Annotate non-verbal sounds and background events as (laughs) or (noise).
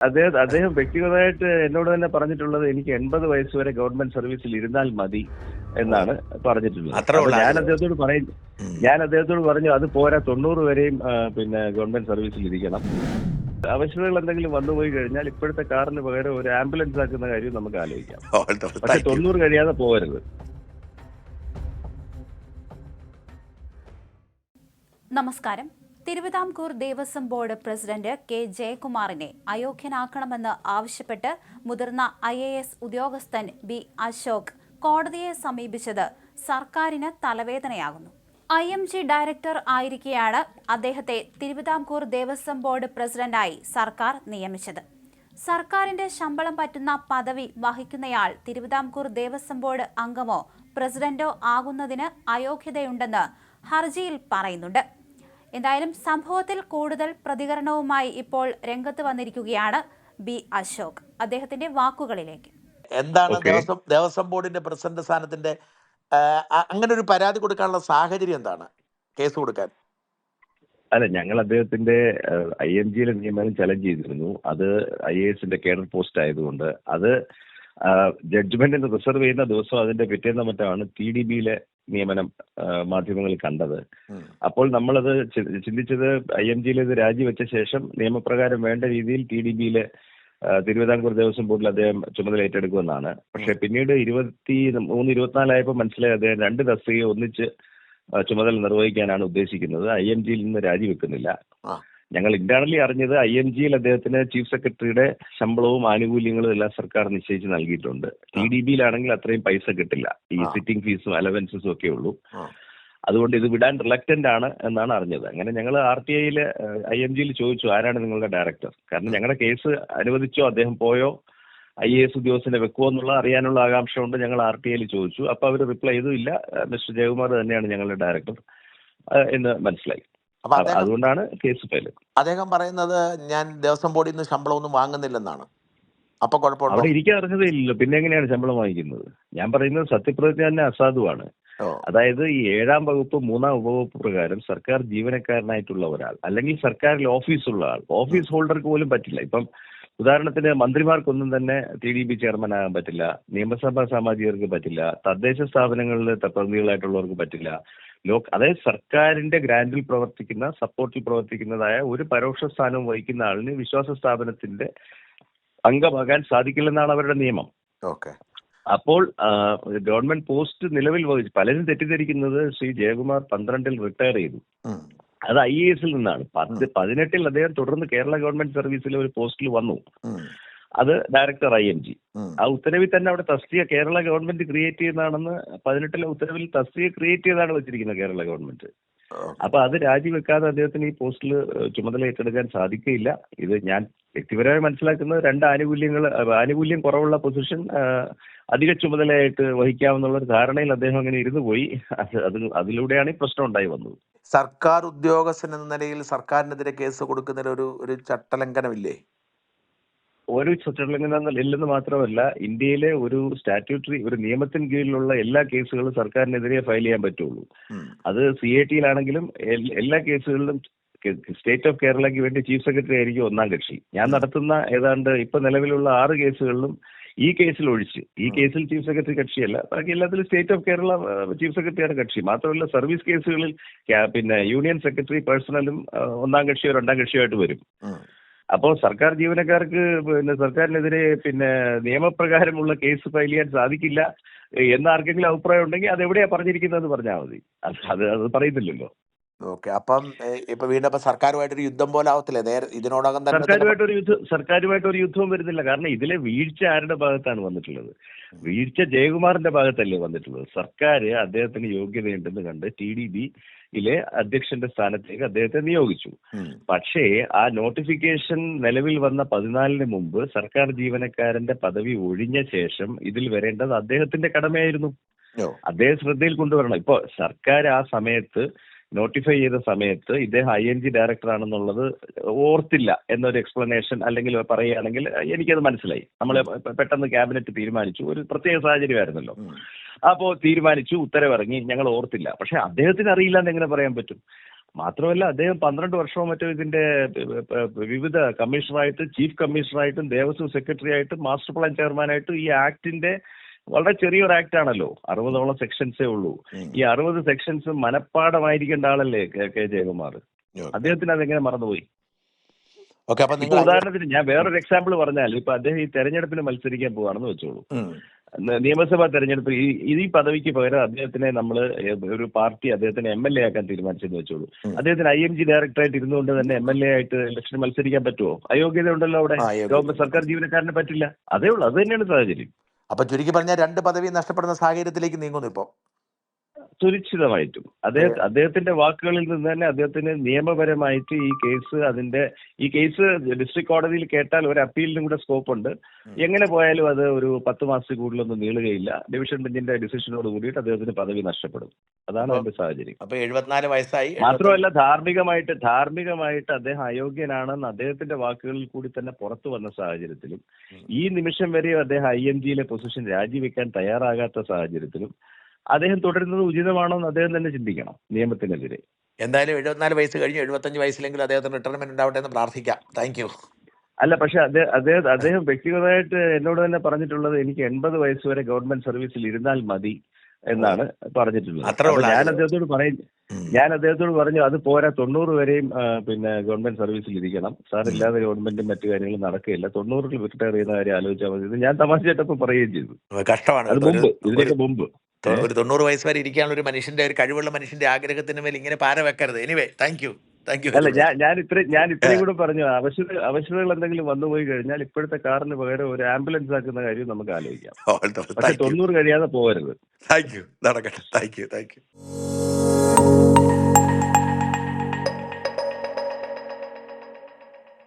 അദ്ദേഹം അദ്ദേഹം വ്യക്തിഗതമായിട്ട് എന്നോട് തന്നെ പറഞ്ഞിട്ടുള്ളത് എനിക്ക് എൺപത് വയസ്സ് വരെ ഗവൺമെന്റ് സർവീസിൽ ഇരുന്നാൽ മതി എന്നാണ് പറഞ്ഞിട്ടുള്ളത്. ഞാൻ അദ്ദേഹത്തോട് പറയും ഞാൻ അദ്ദേഹത്തോട് പറഞ്ഞു അത് പോരാ തൊണ്ണൂറ് വരെയും പിന്നെ ഗവൺമെന്റ് സർവീസിൽ ഇരിക്കണം. ആവശ്യതകൾ എന്തെങ്കിലും വന്നുപോയി കഴിഞ്ഞാൽ ഇപ്പോഴത്തെ കാറിന് പകരം ഒരു ആംബുലൻസ് ആക്കുന്ന കാര്യം നമുക്ക് ആലോചിക്കാം. (laughs) പക്ഷെ തൊണ്ണൂറ് കഴിയാതെ പോകരുത്. നമസ്കാരം. Thiruvithamkoor Devaswom board president K ജയകുമാറിനെ അയോഗ്യനാക്കണമെന്ന് ആവശ്യപ്പെട്ട് മുതിർന്ന ഐ എ എസ് ഉദ്യോഗസ്ഥൻ ബി അശോക് കോടതിയെ സമീപിച്ചത് സർക്കാരിന് തലവേദനയാകുന്നു. ഐ എം ജി ഡയറക്ടർ ആയിരിക്കെയാണ് അദ്ദേഹത്തെ തിരുവിതാംകൂർ ദേവസ്വം ബോർഡ് പ്രസിഡന്റായി സർക്കാർ നിയമിച്ചത്. സർക്കാരിന്റെ ശമ്പളം പറ്റുന്ന പദവി വഹിക്കുന്നയാൾ തിരുവിതാംകൂർ ദേവസ്വം ബോർഡ് അംഗമോ പ്രസിഡന്റോ ആകുന്നതിന് അയോഗ്യതയുണ്ടെന്ന് ഹർജിയിൽ പറയുന്നുണ്ട്. എന്തായാലും സംഭവത്തിൽ കൂടുതൽ പ്രതികരണവുമായി ഇപ്പോൾ രംഗത്ത് വന്നിരിക്കുകയാണ് ബി അശോക്. അദ്ദേഹത്തിന്റെ വാക്കുകളിലേക്ക്. എന്താണ്. ദേവസ്വം ദേവസ്വം ബോർഡിന്റെ പ്രസിഡന്റ് സ്ഥാനത്തിന്റെ അങ്ങനെ ഒരു പരാതി കൊടുക്കാനുള്ള സാഹചര്യം എന്താണ്? കേസ് കൊടുക്കാൻ. അല്ല ഞങ്ങൾ അദ്ദേഹത്തിന്റെ ഐ എം ജിയിലെ നിയമനം ചലഞ്ച് ചെയ്തിരുന്നു. അത് ഐ എ എസിന്റെ കേഡർ പോസ്റ്റ് ആയതുകൊണ്ട് അത് ജഡ്ജ്മെന്റിന് റിസർവ് ചെയ്യുന്ന ദിവസം അതിന്റെ പിറ്റേന്ന് മറ്റാണ് ടി ഡി ബിയിലെ നിയമനം മാധ്യമങ്ങൾ മാധ്യമങ്ങളിൽ കണ്ടത്. അപ്പോൾ നമ്മളത് ചിന്തിച്ചത് ഐ എം ജിയിൽ ഇത് രാജിവെച്ച ശേഷം നിയമപ്രകാരം വേണ്ട രീതിയിൽ ടി ഡി ബിയിലെ തിരുവിതാംകൂർ ദേവസ്വം ബോർഡിൽ അദ്ദേഹം ചുമതല ഏറ്റെടുക്കുമെന്നാണ്. പക്ഷെ പിന്നീട് ഇരുപത്തി മൂന്ന് ഇരുപത്തിനാലായപ്പോൾ മനസ്സിലായി അദ്ദേഹം രണ്ട് തസ്തിക ഒന്നിച്ച് ചുമതല നിർവഹിക്കാനാണ് ഉദ്ദേശിക്കുന്നത്. ഐ എം ജിയിൽ നിന്ന് രാജിവെക്കുന്നില്ല. ഞങ്ങൾ ഇന്റേണലി അറിഞ്ഞത് ഐ എം ജിയിൽ അദ്ദേഹത്തിന് ചീഫ് സെക്രട്ടറിയുടെ ശമ്പളവും ആനുകൂല്യങ്ങളും എല്ലാം സർക്കാർ നിശ്ചയിച്ച് നൽകിയിട്ടുണ്ട്. ടി ഡി ബിയിലാണെങ്കിൽ അത്രയും പൈസ കിട്ടില്ല. ഈ സിറ്റിംഗ് ഫീസും അലവൻസസും ഒക്കെ ഉള്ളൂ. അതുകൊണ്ട് ഇത് വിടാൻ റിലക്റ്റന്റ് ആണ് എന്നാണ് അറിഞ്ഞത്. അങ്ങനെ ഞങ്ങൾ ആർ ടി ഐയിൽ ഐ എം ജിയിൽ ചോദിച്ചു ആരാണ് നിങ്ങളുടെ ഡയറക്ടർ കാരണം ഞങ്ങളുടെ കേസ് അനുവദിച്ചോ അദ്ദേഹം പോയോ? ഐ എ എസ് ഉദ്യോഗസ്ഥനെ വെക്കുമോ എന്നുള്ള അറിയാനുള്ള ആകാംക്ഷ കൊണ്ട് ഞങ്ങൾ ആർ ടി ഐയിൽ ചോദിച്ചു. അപ്പൊ അവർ റിപ്ലൈ ചെയ്തു ഇല്ല. മിസ്റ്റർ ജയകുമാർ തന്നെയാണ് ഞങ്ങളുടെ ഡയറക്ടർ എന്ന് മനസ്സിലായി. അപ്പൊ അതുകൊണ്ടാണ് കേസ് ഫയൽ. അദ്ദേഹം പറയുന്നത് ഞാൻ ദേവസ്വം ബോർഡിൽ നിന്ന് ശമ്പളമൊന്നും വാങ്ങുന്നില്ലെന്നാണ്. അപ്പൊ കുഴപ്പമുണ്ടോ? അവിടെ ഇരിക്കാൻ അർഹതയില്ലല്ലോ പിന്നെ എങ്ങനെയാണ് ശമ്പളം വാങ്ങിക്കുന്നത്? ഞാൻ പറയുന്നത് സത്യപ്രതിജ്ഞ തന്നെ അസാധുവാണ്. അതായത് ഈ ഏഴാം വകുപ്പ് മൂന്നാം ഉപവകുപ്പ് പ്രകാരം സർക്കാർ ജീവനക്കാരനായിട്ടുള്ള ഒരാൾ അല്ലെങ്കിൽ സർക്കാരിൽ ഓഫീസുള്ള ആൾ ഓഫീസ് ഹോൾഡർക്ക് പോലും പറ്റില്ല. ഇപ്പം ഉദാഹരണത്തിന് മന്ത്രിമാർക്കൊന്നും തന്നെ ടി ഡി ബി ചെയർമാൻ ആകാൻ പറ്റില്ല. നിയമസഭാ സാമാജികർക്ക് പറ്റില്ല. തദ്ദേശ സ്ഥാപനങ്ങളിലെ പ്രതിനിധികളായിട്ടുള്ളവർക്ക് പറ്റില്ല. ലോക് അതായത് സർക്കാരിന്റെ ഗ്രാൻഡിൽ പ്രവർത്തിക്കുന്ന സപ്പോർട്ടിൽ പ്രവർത്തിക്കുന്നതായ ഒരു പരോക്ഷ സ്ഥാനം വഹിക്കുന്ന ആളിന് വിശ്വാസ സ്ഥാപനത്തിന്റെ അംഗമാകാൻ സാധിക്കില്ലെന്നാണ് അവരുടെ നിയമം. ഓക്കെ. അപ്പോൾ ഗവൺമെന്റ് പോസ്റ്റ് നിലവിൽ വഹിച്ചു പലരും തെറ്റിദ്ധരിക്കുന്നത് ശ്രീ ജയകുമാർ പന്ത്രണ്ടിൽ റിട്ടയർ ചെയ്തു. അത് ഐ എ എസിൽ നിന്നാണ്. പത്ത് പതിനെട്ടിൽ അദ്ദേഹം തുടർന്ന് കേരള ഗവൺമെന്റ് സർവീസിലെ ഒരു പോസ്റ്റിൽ വന്നു. അത് ഡയറക്ടർ ഐ എം ജി ആ ഉത്തരവിൽ തന്നെ അവിടെ തസ്തിക കേരള ഗവൺമെന്റ് ക്രിയേറ്റ് ചെയ്യുന്നതാണെന്ന് പതിനെട്ടിലെ ഉത്തരവിൽ തസ്തിക ക്രിയേറ്റ് ചെയ്താണ് വെച്ചിരിക്കുന്നത് കേരള ഗവൺമെന്റ്. അപ്പൊ അത് രാജിവെക്കാതെ അദ്ദേഹത്തിന് ഈ പോസ്റ്റിൽ ചുമതല ഏറ്റെടുക്കാൻ സാധിക്കുകയില്ല. ഇത് ഞാൻ വ്യക്തിപരമായി മനസ്സിലാക്കുന്നത് രണ്ട് ആനുകൂല്യങ്ങൾ ആനുകൂല്യം കുറവുള്ള പൊസിഷൻ അധിക ചുമതലയായിട്ട് വഹിക്കാമെന്നുള്ള ഒരു ധാരണയിൽ അദ്ദേഹം അങ്ങനെ ഇരുന്നു പോയി. അത് അത് അതിലൂടെയാണ് ഈ പ്രശ്നം ഉണ്ടായി വന്നത്. സർക്കാർ ഉദ്യോഗസ്ഥൻ എന്ന നിലയിൽ സർക്കാരിനെതിരെ കേസ് കൊടുക്കുന്നതിൽ ഒരു ഒരു ചട്ടലംഘനമില്ലേ? ഒരു ഇല്ലെന്ന് മാത്രമല്ല ഇന്ത്യയിലെ ഒരു സ്റ്റാറ്റ്യൂട്ടറി ഒരു നിയമത്തിന് കീഴിലുള്ള എല്ലാ കേസുകളും സർക്കാരിനെതിരെ ഫയൽ ചെയ്യാൻ പറ്റുള്ളൂ. അത് സി ഐ ടിയിലാണെങ്കിലും എല്ലാ കേസുകളിലും സ്റ്റേറ്റ് ഓഫ് കേരളയ്ക്ക് വേണ്ടി ചീഫ് സെക്രട്ടറി ആയിരിക്കും ഒന്നാം കക്ഷി. ഞാൻ നടത്തുന്ന ഏതാണ്ട് ഇപ്പൊ നിലവിലുള്ള ആറ് കേസുകളിലും ഈ കേസിൽ ഒഴിച്ച് ഈ കേസിൽ ചീഫ് സെക്രട്ടറി കക്ഷിയല്ല ബാക്കി എല്ലാത്തിലും സ്റ്റേറ്റ് ഓഫ് കേരള ചീഫ് സെക്രട്ടറിയാണ് കക്ഷി. മാത്രമല്ല സർവീസ് കേസുകളിൽ പിന്നെ യൂണിയൻ സെക്രട്ടറി പേഴ്സണലും ഒന്നാം കക്ഷിയോ രണ്ടാം കക്ഷിയോ ആയിട്ട് വരും. അപ്പോൾ സർക്കാർ ജീവനക്കാർക്ക് പിന്നെ സർക്കാരിനെതിരെ പിന്നെ നിയമപ്രകാരമുള്ള കേസ് ഫയൽ ചെയ്യാൻ സാധിക്കില്ല എന്നാർക്കെങ്കിലും അഭിപ്രായം ഉണ്ടെങ്കിൽ അത് എവിടെയാ പറഞ്ഞിരിക്കുന്നത് പറഞ്ഞാൽ മതി. അത് അത് പറയുന്നില്ലല്ലോ. ഓക്കെ. അപ്പം ഇപ്പൊ വീണ്ടും അപ്പൊ സർക്കാരുമായിട്ടൊരു യുദ്ധം പോലെ ആവത്തില്ലേ? നേരെ ഇതിനോടകം തന്നെ സർക്കാരുമായിട്ട് ഒരു യുദ്ധം സർക്കാരുമായിട്ട് ഒരു യുദ്ധവും വരുന്നില്ല. കാരണം ഇതിലെ വീഴ്ച ആരുടെ ഭാഗത്താണ് വന്നിട്ടുള്ളത്? വീഴ്ച ജയകുമാറിന്റെ ഭാഗത്തല്ലേ വന്നിട്ടുള്ളത്. സർക്കാർ അദ്ദേഹത്തിന് യോഗ്യതയുണ്ടെന്ന് കണ്ട് ടി ഡി ബി യിലെ അധ്യക്ഷന്റെ സ്ഥാനത്തേക്ക് അദ്ദേഹത്തെ നിയോഗിച്ചു. പക്ഷേ ആ നോട്ടിഫിക്കേഷൻ നിലവിൽ വന്ന പതിനാലിന് മുമ്പ് സർക്കാർ ജീവനക്കാരന്റെ പദവി ഒഴിഞ്ഞ ശേഷം ഇതിൽ വരേണ്ടത് അദ്ദേഹത്തിന്റെ കടമയായിരുന്നു. അദ്ദേഹം ശ്രദ്ധയിൽ കൊണ്ടുവരണം. ഇപ്പോ സർക്കാർ ആ സമയത്ത് നോട്ടിഫൈ ചെയ്ത സമയത്ത് ഇദ്ദേഹം ഐ എൻ ജി ഡയറക്ടർ ആണെന്നുള്ളത് ഓർത്തില്ല എന്നൊരു എക്സ്പ്ലനേഷൻ അല്ലെങ്കിൽ പറയുകയാണെങ്കിൽ എനിക്കത് മനസ്സിലായി. നമ്മൾ പെട്ടെന്ന് ക്യാബിനറ്റ് തീരുമാനിച്ചു. ഒരു പ്രത്യേക സാഹചര്യമായിരുന്നല്ലോ. അപ്പോ തീരുമാനിച്ചു ഉത്തരവിറങ്ങി. ഞങ്ങൾ ഓർത്തില്ല. പക്ഷെ അദ്ദേഹത്തിന് അറിയില്ല എന്ന് എങ്ങനെ പറയാൻ പറ്റും? മാത്രമല്ല അദ്ദേഹം പന്ത്രണ്ട് വർഷവും മറ്റോ ഇതിന്റെ വിവിധ കമ്മീഷണറായിട്ട് ചീഫ് കമ്മീഷണറായിട്ടും ദേവസ്വം സെക്രട്ടറി ആയിട്ടും മാസ്റ്റർ പ്ലാൻ ചെയർമാനായിട്ടും ഈ ആക്ടിന്റെ വളരെ ചെറിയൊരു ആക്ട് ആണല്ലോ. അറുപതോളം സെക്ഷൻസേ ഉള്ളൂ. ഈ അറുപത് സെക്ഷൻസ് മനഃപ്പാടമായിരിക്കേണ്ട ആളല്ലേ കെ കെ ജയകുമാർ? അദ്ദേഹത്തിന് അതെങ്ങനെ മറന്നുപോയി? ഉദാഹരണത്തിന് ഞാൻ വേറൊരു എക്സാമ്പിൾ പറഞ്ഞാൽ ഇപ്പൊ അദ്ദേഹം ഈ തെരഞ്ഞെടുപ്പിന് മത്സരിക്കാൻ പോവാണെന്ന് വെച്ചോളൂ. നിയമസഭാ തെരഞ്ഞെടുപ്പ് ഈ ഈ പദവിക്ക് പകരം അദ്ദേഹത്തിനെ നമ്മൾ ഒരു പാർട്ടി അദ്ദേഹത്തിന് എം എൽ എ ആക്കാൻ തീരുമാനിച്ചെന്ന് വെച്ചോളൂ. അദ്ദേഹത്തിന് ഐ എം ജി ഡയറക്ടറായിട്ട് ഇരുന്നുകൊണ്ട് തന്നെ എം എൽ എ ആയിട്ട് ഇലക്ഷന് മത്സരിക്കാൻ പറ്റുമോ അയോഗ്യത ഉണ്ടല്ലോ അവിടെ. സർക്കാർ ജീവനക്കാരനെ പറ്റില്ല. അതേ ഉള്ളൂ അത് തന്നെയാണ് സാഹചര്യം. അപ്പൊ ചുരുക്കി പറഞ്ഞാൽ രണ്ട് പദവി നഷ്ടപ്പെടുന്ന സാഹചര്യത്തിലേക്ക് നീങ്ങുന്നു ഇപ്പൊ. സുരക്ഷിതമായിട്ടും അദ്ദേഹം അദ്ദേഹത്തിന്റെ വാക്കുകളിൽ നിന്ന് തന്നെ അദ്ദേഹത്തിന് നിയമപരമായിട്ട് ഈ കേസ് അതിന്റെ ഈ കേസ് ഡിസ്ട്രിക്ട് കോടതിയിൽ കേട്ടാൽ ഒരു അപ്പീലിനും കൂടെ സ്കോപ്പ് ഉണ്ട്. എങ്ങനെ പോയാലും അത് ഒരു പത്ത് മാസത്തിൽ കൂടുതലൊന്നും നീളുകയില്ല. ഡിവിഷൻ ബെഞ്ചിന്റെ ഡിസിഷനോട് കൂടിയിട്ട് അദ്ദേഹത്തിന് പദവി നഷ്ടപ്പെടും. അതാണ് അതിന്റെ സാഹചര്യം. അപ്പൊ എഴുപത്തിനാല് വയസ്സായി. മാത്രമല്ല ധാർമ്മികമായിട്ട് ധാർമ്മികമായിട്ട് അദ്ദേഹം അയോഗ്യനാണെന്ന് അദ്ദേഹത്തിന്റെ വാക്കുകളിൽ കൂടി തന്നെ പുറത്തു വന്ന സാഹചര്യത്തിലും ഈ നിമിഷം വരെയും അദ്ദേഹം ഐ എം ജിയിലെ പൊസിഷൻ രാജിവെക്കാൻ തയ്യാറാകാത്ത സാഹചര്യത്തിലും അദ്ദേഹം തുടരുന്നത് ഉചിതമാണോ എന്ന് അദ്ദേഹം തന്നെ ചിന്തിക്കണം നിയമത്തിനെതിരെ. എന്തായാലും എഴുപത്തിനാല് വയസ്സ് കഴിഞ്ഞു എഴുപത്തഞ്ച് വയസ്സിലെങ്കിലും അദ്ദേഹത്തിന് റിട്ടയർമെന്റ് ഉണ്ടാവട്ടെ എന്ന് പ്രാർത്ഥിക്കാം. താങ്ക് യു അല്ല പക്ഷെ അദ്ദേഹം അദ്ദേഹം വ്യക്തിഗതമായിട്ട് എന്നോട് തന്നെ പറഞ്ഞിട്ടുള്ളത് എനിക്ക് എൺപത് വയസ്സ് വരെ ഗവൺമെന്റ് സർവീസിൽ ഇരുന്നാൽ മതി എന്നാണ് പറഞ്ഞിട്ടുള്ളത്. ഞാൻ അദ്ദേഹത്തോട് പറയും ഞാൻ അദ്ദേഹത്തോട് പറഞ്ഞു അത് പോരാ തൊണ്ണൂറ് വരെയും പിന്നെ ഗവൺമെന്റ് സർവീസിൽ ഇരിക്കണം. സാർ ഇല്ലാതെ ഗവൺമെന്റും മറ്റു കാര്യങ്ങളും നടക്കില്ല തൊണ്ണൂറിൽ റിട്ടയർ ചെയ്യുന്ന കാര്യം ആലോചിച്ചാൽ മതി. ഇത് ഞാൻ തമാശയായിട്ടപ്പോൾ പറയുകയും ചെയ്തു. കഷ്ടമാണ്. അത്. മുമ്പ് ഇതിനൊക്കെ മുമ്പ്. ഒരു തൊണ്ണൂറ് വയസ്സ് വരെ ഇരിക്കാനുള്ള ഒരു മനുഷ്യന്റെ ഒരു കഴിവുള്ള മനുഷ്യന്റെ ആഗ്രഹത്തിന് മേൽ ഇങ്ങനെ പാര വെക്കരുത്. Anyway thank you thank you അല്ല ഞാൻ ഞാൻ ഇത്ര ഞാൻ ഇത്രയും കൂടെ പറഞ്ഞു. അവശ്യത അവശ്യതകൾ എന്തെങ്കിലും വന്നു പോയി കഴിഞ്ഞാൽ ഇപ്പോഴത്തെ കാറിന് പകരം ഒരു ആംബുലൻസ് ആക്കുന്ന കാര്യം നമുക്ക് ആലോചിക്കാം. പക്ഷെ തൊണ്ണൂറ് കഴിയാതെ പോകരുത്. താങ്ക് യു നടക്കട്ടെ. Thank you thank you